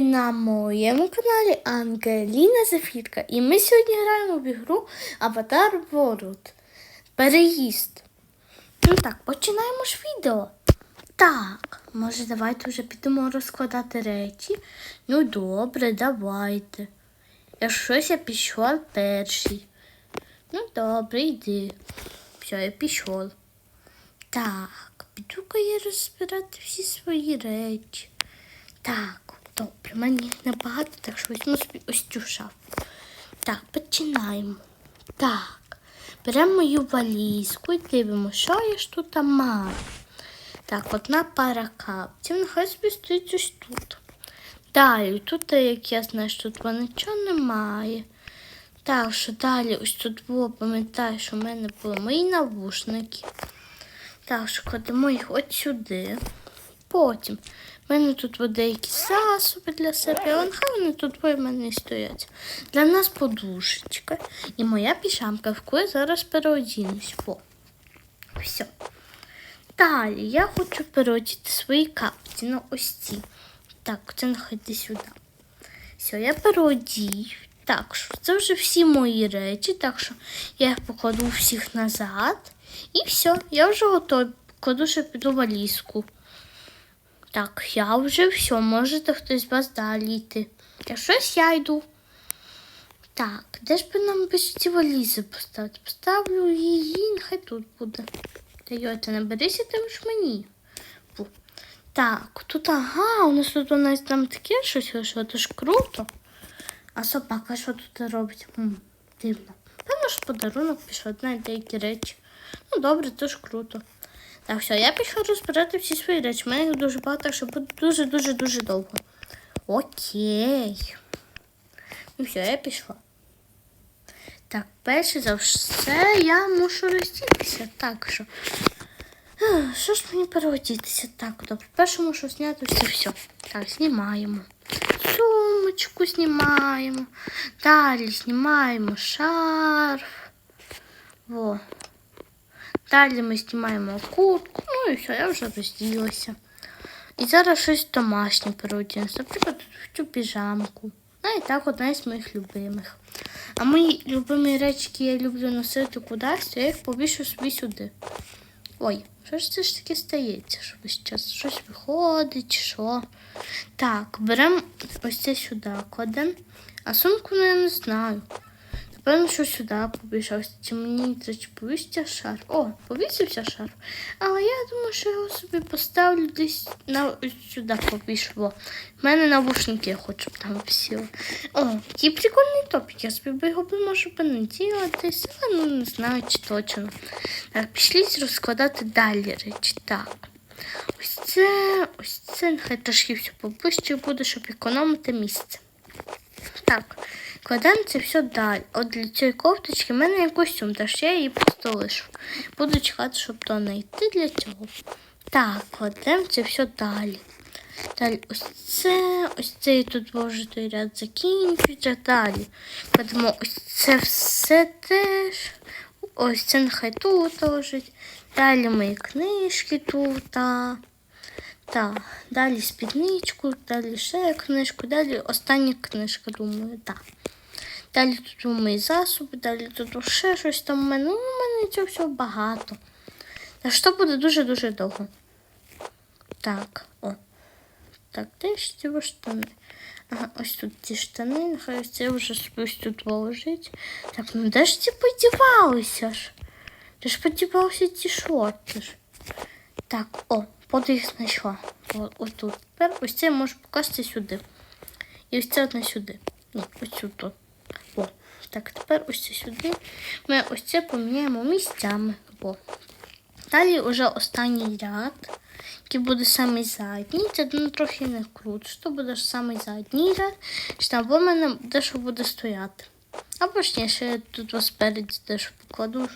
На моєму каналі Ангеліна Зефірка. І ми сьогодні граємо в ігру Аватар World. Переїзд. Ну так, починаємо ж відео. Так, може давайте вже підемо розкладати речі. Ну добре, давайте. Якщо щось я пішов перший. Ну добре, йди. Все, я пішов. Так, піду-ка я розбирати всі свої речі. Так, добре, мені їх небагато, так що візьму собі ось цю шафу. Так, починаємо. Так, беремо мою валізку і дивимося, що я ж тут маю. Так, одна пара капців, нехай собі стоїть ось тут. Далі, тут, як я знаю, що тут нічого немає. Так, що далі ось тут було, пам'ятаю, що в мене були мої навушники. Так, що кладемо їх от сюди. Потім в мене тут буде деякі засоби для себе, але нехай вони тут в мене стоять. Для нас подушечка і моя піжамка, в я зараз переодінусь. О, все. Далі я хочу переодіти свої капці на ось ці. Так, це нехай йди сюди. Все, я переодію. Так що це вже всі мої речі, так що я їх покладу всіх назад. І все, я вже готова. Кладу ще піду валізку. Так, я вже все, можете хтось з вас далі йти. Я щось я йду. Так, де ж би нам без валізи поставити? Поставлю її, нехай тут буде. Та йо, ти не берися там ж мені. Фу. Так, тут ага, у нас тут у нас там таке щось вийшло, то ж круто. А собака що тут робить? М, дивно. Певно ж подарунок пішов на деякі речі. Ну добре, то ж круто. Так, все, я пішла розбирати всі свої речі. У мене їх дуже багато, так що буде дуже-дуже-дуже довго. Окей. Ну все, я пішла. Так, перше за все я мушу роздітися. Так що. Що ж мені переодітися? Так, добре. Перше мушу зняти все все. Так, знімаємо. Сумочку знімаємо. Далі знімаємо шарф. Во. Далі ми знімаємо куртку, ну і все, я вже розділася. І зараз щось домашнє переодінуся. Наприклад, цю піжамку. Ну і так одна із моїх любимих. А мої любимі речі, які я люблю носити кудись, я їх повішу собі сюди. Ой, що ж це ж таке стається? Що весь час щось виходить, що. Так, беремо ось це сюди, кладемо. А сумку ну, я не знаю. Напевно, що сюди побіжався. Чи мені повісити шар? О, повісився шар. Але я думаю, що його собі поставлю десь на сюди повішло. У мене навушники я хочу, щоб там висіли. О, який прикольний топік. Я собі його може би але ну не знаю, чи точно. Так, пішліть розкладати далі речі. Так. Ось це, ось це, нехай трошки все поближче буде, щоб економити місце. Так, кладемо це все далі. От для цієї кофточки в мене є костюм, тож я її просто лишу. Буду чекати, щоб то не йти для цього. Так, кладемо це все далі. Далі ось це, ось цей тут може ряд закінчується. Далі. Кладемо ось це все теж. Ось це нехай тут лежить. Далі мої книжки тут. Так, далі спідничку, далі ще книжку, далі остання книжка, думаю, так. Далі тут мої засоби, далі тут ще щось там у мене. Ну, у мене цього всього багато. Так що буде дуже-дуже довго. Так, о. Так, де ж ці штани? Ага, ось тут ці штани, нехай це вже ось тут положить. Так, ну де ж ці подівалися ж? Де ж подівалися ці шорти ж? Так, о, поди їх знайшла. О, ось тут. Тепер ось це можу покласти сюди. І ось це одне сюди. Ні, ось сюди. О, так, тепер ось це сюди. Ми ось це поміняємо місцями. О. Далі вже останній ряд, який буде самий задній. Це ну, трохи не круто. Що буде самий задній ряд, що там в мене дещо буде стояти. Або ж ні, ще я тут ось спереді дещо покладу.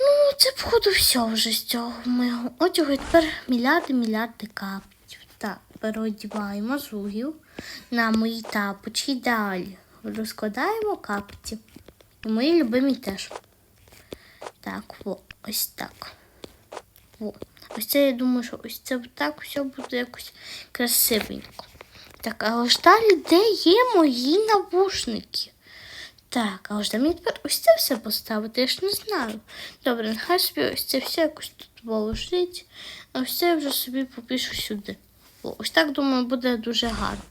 Ну, це, походу, все вже з цього моєго одягу. І тепер мільярди, мільярди капців. Так, переодіваємо зугів на мої тапочки. Далі розкладаємо капці. І мої любимі теж. Так, о, ось так. О. Ось це я думаю, що ось це так все буде якось красивенько. Так, але ж далі де є мої навушники? Так, але ж де мені тепер ось це все поставити, я ж не знаю. Добре, нехай собі ось це все якось тут положить, а ось це я вже собі попишу сюди. О, ось так, думаю, буде дуже гарно.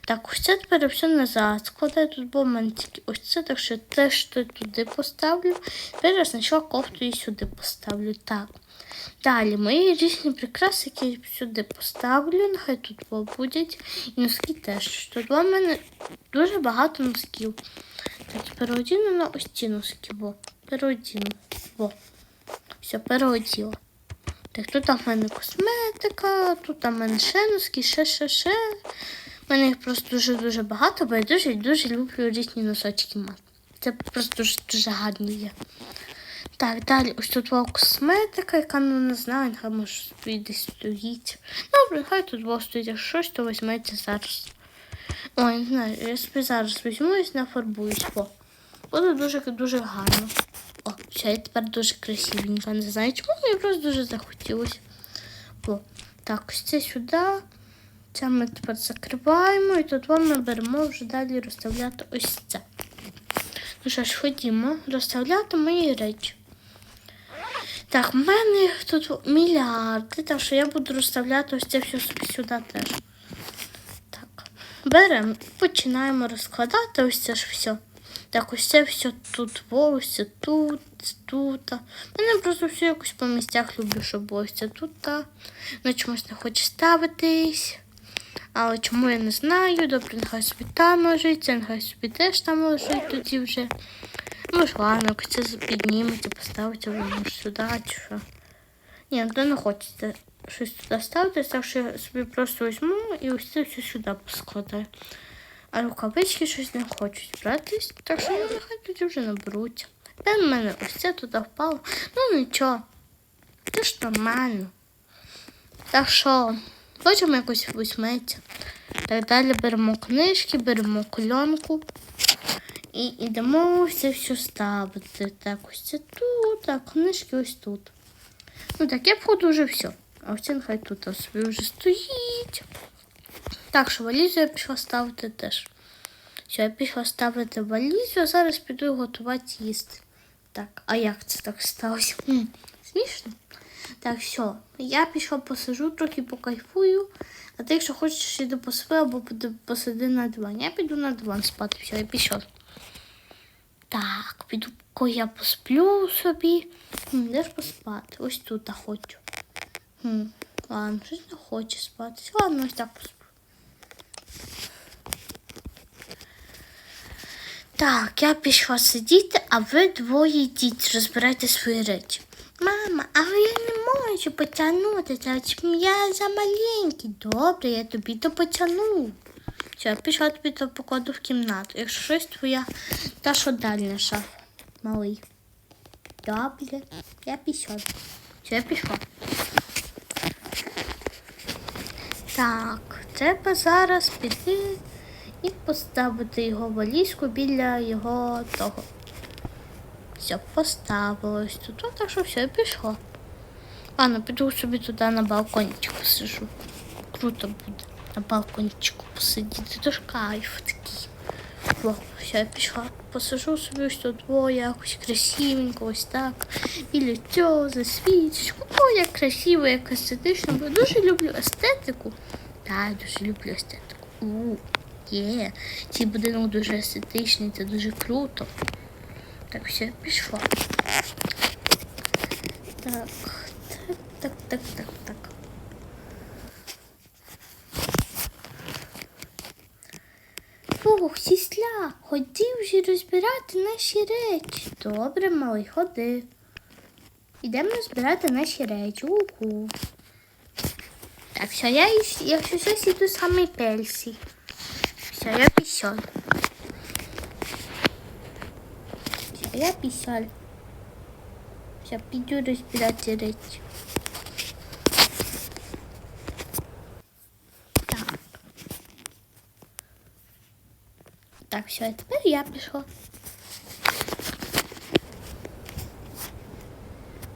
Так, ось це тепер все назад складаю. Тут було в мене тільки ось це, так що теж то туди поставлю. Тепер я спочатку кофту і сюди поставлю. Так. Далі мої різні прикраси, які я сюди поставлю, нехай тут будуть. І носки теж. Тут у мене дуже багато носків. Так, переодіну на ось ці носки, бо переодіну. Во. Все, переоділа. Так, тут в мене косметика, тут в мене ще носки, ще, ще, ще. У мене їх просто дуже-дуже багато, бо я дуже дуже люблю різні носочки мати. Це просто дуже, дуже гарні є. Так, далі ось тут була косметика, яка ну не знаю, нехай може десь стоїть. Добре, нехай тут було стоїть, якщо щось, то візьмете зараз. Ой, не знаю, я собі зараз візьму і нафарбуюсь. О, буде дуже дуже гарно. О, все, я тепер дуже красивенька. Не знаю, чому мені просто дуже захотілося. О, так, ось це сюди. Це ми тепер закриваємо і тут ми беремо вже далі розставляти ось це. Ну що ж, ходімо розставляти мої речі. Так, в мене їх тут мільярди, так що я буду розставляти ось це все сюди теж. Так, беремо і починаємо розкладати ось це ж все. Так, ось це все тут, ось тут, тут. Мене просто все якось по місцях люблю, щоб ось це тут. Ну чомусь не хоче ставитись. Але чому я не знаю, добре, нехай собі там лежиться, нехай собі теж там лежить тоді вже. Ну якось це підніметься, поставиться воно сюди чи що. Ні, ну то не хочеться щось туди ставити, так що я собі просто візьму і ось це все сюди поскладаю. А рукавички щось не хочуть братись, так що ну, нехай тоді вже наберуться. Та в мене ось це туди впало. Ну нічого. Це ж нормально. Так що, потім якось візьметься. Так далі беремо книжки, беремо кльонку і йдемо все все ставити. Так, ось це тут, а книжки ось тут. Ну так, я входу вже все. А ось це нехай тут собі вже стоїть. Так що валізу я пішла ставити теж. Все, я пішла ставити валізу, а зараз піду готувати їсти. Так, а як це так сталося? Смішно? Так, все, я пішла посижу, трохи покайфую. А ти, якщо хочеш, іди поспи або посиди на диван. Я піду на диван спати, все, я пішов. Так, піду, коли я посплю собі. Хм, де ж поспати? Ось тут я хочу. Хм, ладно, щось не хоче спати. Ладно, ось так посплю. Так, я пішла сидіти, а ви двоє йдіть, розбирайте свої речі. Мама, але я не можу потягнутися, я замаленький. Добре, я тобі то потягну. Все, я пішла тобі то покладу в кімнату. Якщо щось твоя, та що дальня шафа, малий. Добре, я пішла. Все, я пішла. Так, треба зараз піти і поставити його валізку біля його того. Все, поставила ось тут, так що все, я пішла. Ладно, піду собі туди на балкончику посижу. Круто буде на балкончику посидіти, то ж кайф такий. О, все, я пішла, посижу собі ось тут, о, якось красивенько, ось так. Біля цього, за свічечку. О, як красиво, як естетично. Бо дуже люблю естетику. Так, дуже люблю естетику. У, є. Цей будинок дуже естетичний, це дуже круто. Так, все, пішла. Так, так, так, так, так. Фух, сісля, ході вже розбирати наші речі. Добре, малий, ходи. Ідемо розбирати наші речі. Угу. Так, все, я, якщо щось іду саме перший. Все, я пішов. Все, я пішов. Все, піду розбирати речі. Так. Так, все, тепер я пішла.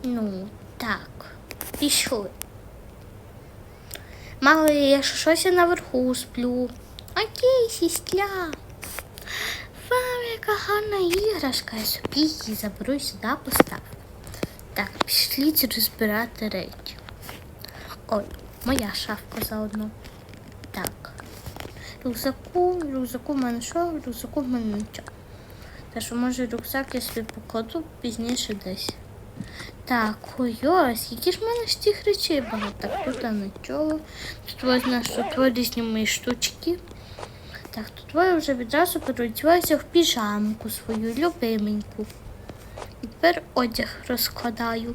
Ну, так, пішли. Мало, якщо щось я наверху сплю. Окей, сістля. Вам яка іграшка, я собі заберу і сюди поставлю. Так, пішліть розбирати речі. Ой, моя шафка заодно. Рюкзаку, рюкзаку в мене що? В Рюкзаку мене нічого. Та що може рюкзак я собі покладу пізніше десь. Так, ой, скільки ж в мене ж тих речей багато. Так, тут нічого. Тут ось знаєш, тут різні мої штучки. Так, тут я вже відразу переодіваюся в піжамку свою любименьку. І тепер одяг розкладаю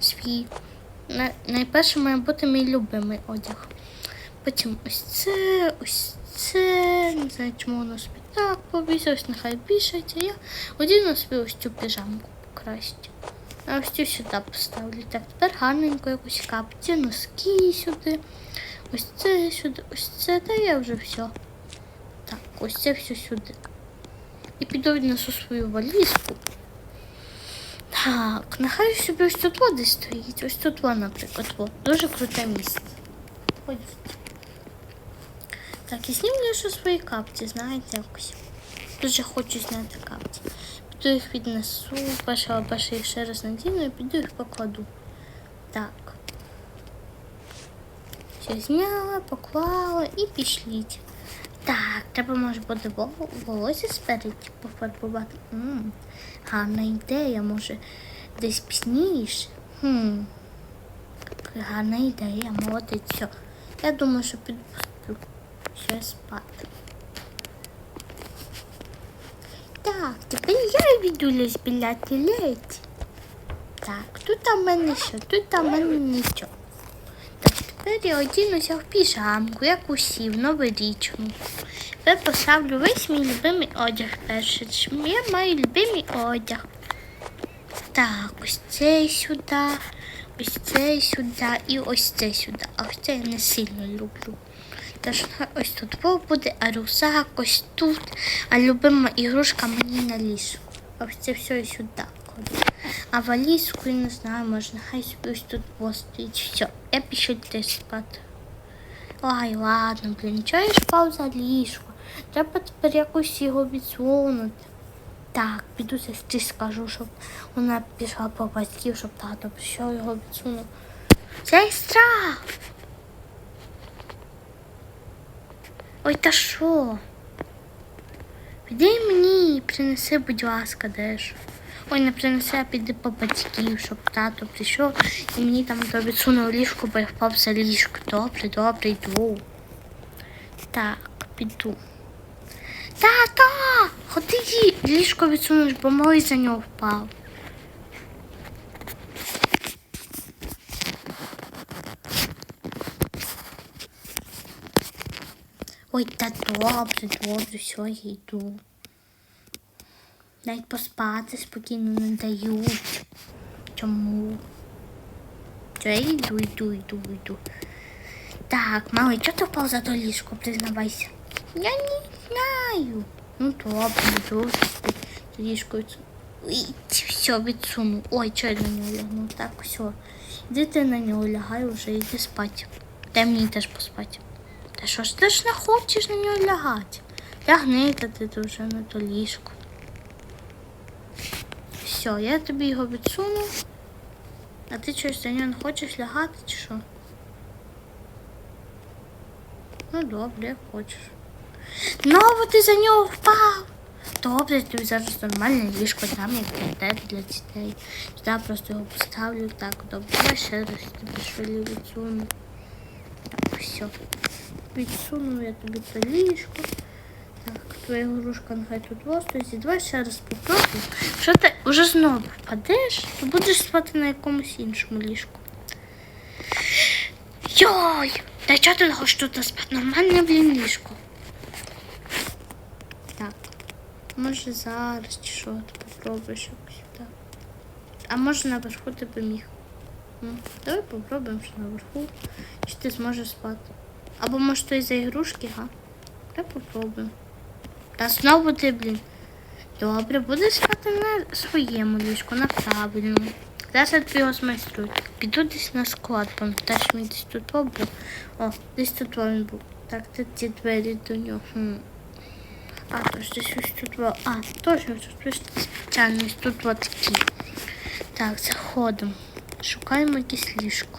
свій. Найперше має бути мій любимий одяг. Потім ось це, ось це. Не знаю, чому воно собі так повісилось, нехай а я одіну собі ось цю піжамку краще. А ось цю сюди поставлю. Так, тепер гарненько якусь капці, носки сюди. Ось це сюди, ось це, та я вже все. Так, ось це все сюди. І піду віднесу свою валізку. Так, нехай собі ось тут води стоїть. Ось тут вона, наприклад, во. Дуже круте місце. Ходіть. Так, і знімлю ще свої капці, знаєте, якось. Дуже хочу зняти капці. Піду їх віднесу, перше, перше їх ще раз надіну і піду їх покладу. Так. Все зняла, поклала і пішліть. Так, треба може буде волосся спереді пофарбувати. Гарна ідея, може десь пізніше. Хм. Гарна ідея, молодець. Все. Я думаю, що піду. Ще спати. Так, тепер я віддулясь біля тілець. Так, тут у мене що, тут у мене нічого. Так, тепер я одінуся в піжамку, як усі, в новорічну. Тепер поставлю весь мій любимий одяг перший. Я маю любимий одяг. Так, ось цей сюди, ось цей сюди і ось цей сюди. А ось це я не сильно люблю. Тож ось тут вов буде, а рюкзак ось тут, а любима ігрушка мені на. А ось це все і сюди. А валізку, я не знаю, можна, хай собі ось тут постоїть. Все, я пішов теж спати. Ой, ладно, блін, чого я спав за ліжко? Треба тепер якось його відсунути. Так, піду сестрі скажу, щоб вона пішла по батьків, щоб тато прийшов його відсунув. Сестра! Ой, та що? Піди мені, принеси, будь ласка, деш. Ой, не принеси, а піди по батьків, щоб тато прийшов і мені там відсунув ліжко, бо я впав за ліжко. Добре, добре, йду. Так, піду. Тата! Ходи ліжко відсунеш, бо мой за нього впав. Ой, та добре, добре, все, я йду. Навіть поспати спокійно не дають. Чому? Все, я йду, йду, йду, йду. Так, малий, чого ти впав за то ліжко, признавайся? Я не знаю. Ну добре. За ліжко. Ой, все, відсуну. Ой, чого я на нього лягнув? Так, все. Іди ти на нього лягай вже, іди спати. Дай мені теж поспати. Та що ж ти ж не хочеш на нього лягати? Лягни та ти тут вже на то ліжко. Все, я тобі його відсуну. А ти щось за нього не хочеш лягати чи що? Ну добре, як хочеш. Знову ти за нього впав. Добре, я тобі зараз нормальне ліжко дам, як для для дітей. Сюди просто його поставлю. Так, добре. Ще раз тобі швилі відсуну. Так, все. Відсуну я тобі це ліжко. Так, твоя грушка нехай тут востоїть. Давай ще раз попробуй. Що ти вже знову впадеш, то будеш спати на якомусь іншому ліжку. Йой! Та чого ти не хочеш тут спати? Нормальне, блін, ліжко. Так. Може зараз чи що ти попробуєш якось так. А може наверху ти би міг. Ну, давай попробуємо, що наверху. Чи ти зможеш спати. Або може то із-за ігрушки, га? Давай попробуємо. Та знову ти, блін. Добре, будеш спати на своєму ліжку, на правильному. Зараз я тобі його змайструю. Піду десь на склад, пам'ятаєш, мій десь тут був. О, десь тут він був. Так, це ті двері до нього. А, то ж десь ось тут два. А, точно, тут ось спеціально тут такі. Так, заходимо. Шукаємо якесь ліжко.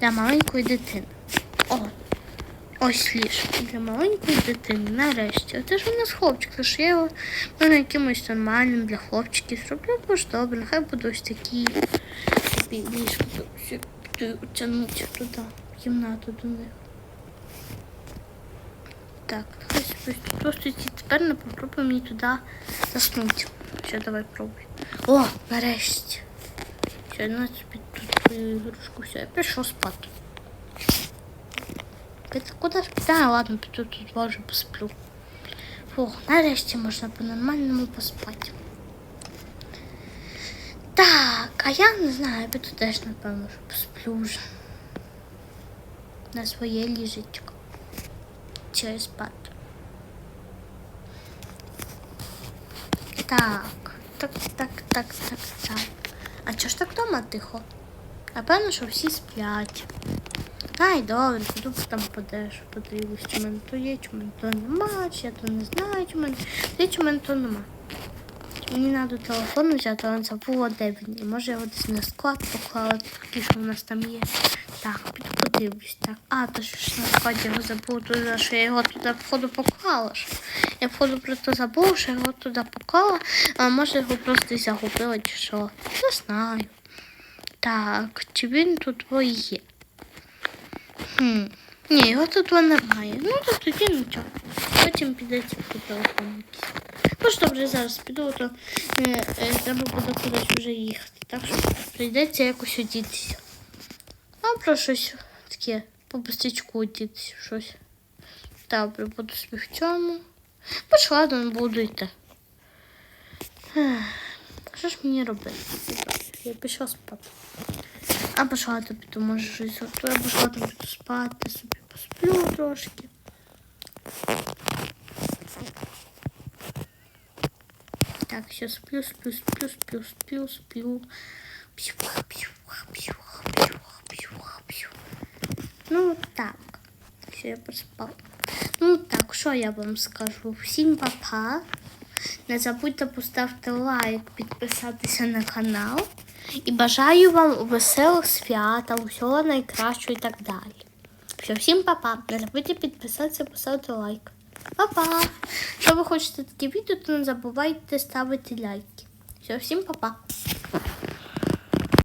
Для маленької дитини. О, ось ліжко для маленької дитини. Нарешті. Оце ж у нас хлопчик, тож я його ну, якимось нормальним для хлопчиків зроблю, ж добре, нехай буде ось такі ліжко тягнути туди, в кімнату до них. Так, просто тепер не попробуй мені туди заснути. Ще давай пробуй. О, нарешті. Ще на собі тут ігрушку. Все, я пішов спати. Ти куди ж? Та, ладно, піду тут може посплю. Фух, нарешті можна по-нормальному поспати. Так, а я не знаю, я піду теж, напевно, посплю вже. На своє ліжечко. Чи спати. Так, так, так, так, так, так. А чого ж так вдома тихо? Напевно, що всі сплять. Ай, добре, піду там подеш, подивлюсь, чи мене то є, чи мене то нема, чи я то не знаю, чи мене є, чи мене то нема. Мені треба телефон взяти, але забула, де він. І може я його десь на склад поклала, такий, що в нас там є. Так, піду подивлюсь. Так. А, то що ж на складі його забула туди, що я його туди входу поклала. Я входу просто забула, що я його туди поклала, а може його просто загубила чи що. Не знаю. Так, чи він тут є? Хм. Ні, його тут немає. Ну, то тоді нічого. Потім підеться по телефону. Ну ж добре, зараз піду, то е, е, треба буде кудись вже їхати. Так що прийдеться якось одітися. А про щось таке по бистичку одітися, щось. Добре, буду собі в цьому. Бач, ладно, буду йти. Що ж мені робити? Я пішла спати. А пішла то піду, може щось готую, або пішла то піду спати, собі посплю трошки. Так, все сплю, сплю, сплю, сплю, сплю, сплю. Пью, пью, пью, пью, пью, пью. Ну так. Все, я проспав. Ну так, що я вам скажу? Всім па-па. Не забудьте поставити лайк, підписатися на канал. І бажаю вам веселих свят, усього найкращого і так далі. Все, всім па-па. Не забудьте підписатися, поставити лайк. Па-па! Якщо ви хочете такі відео, то не забувайте ставити лайки. Все, всім па-па.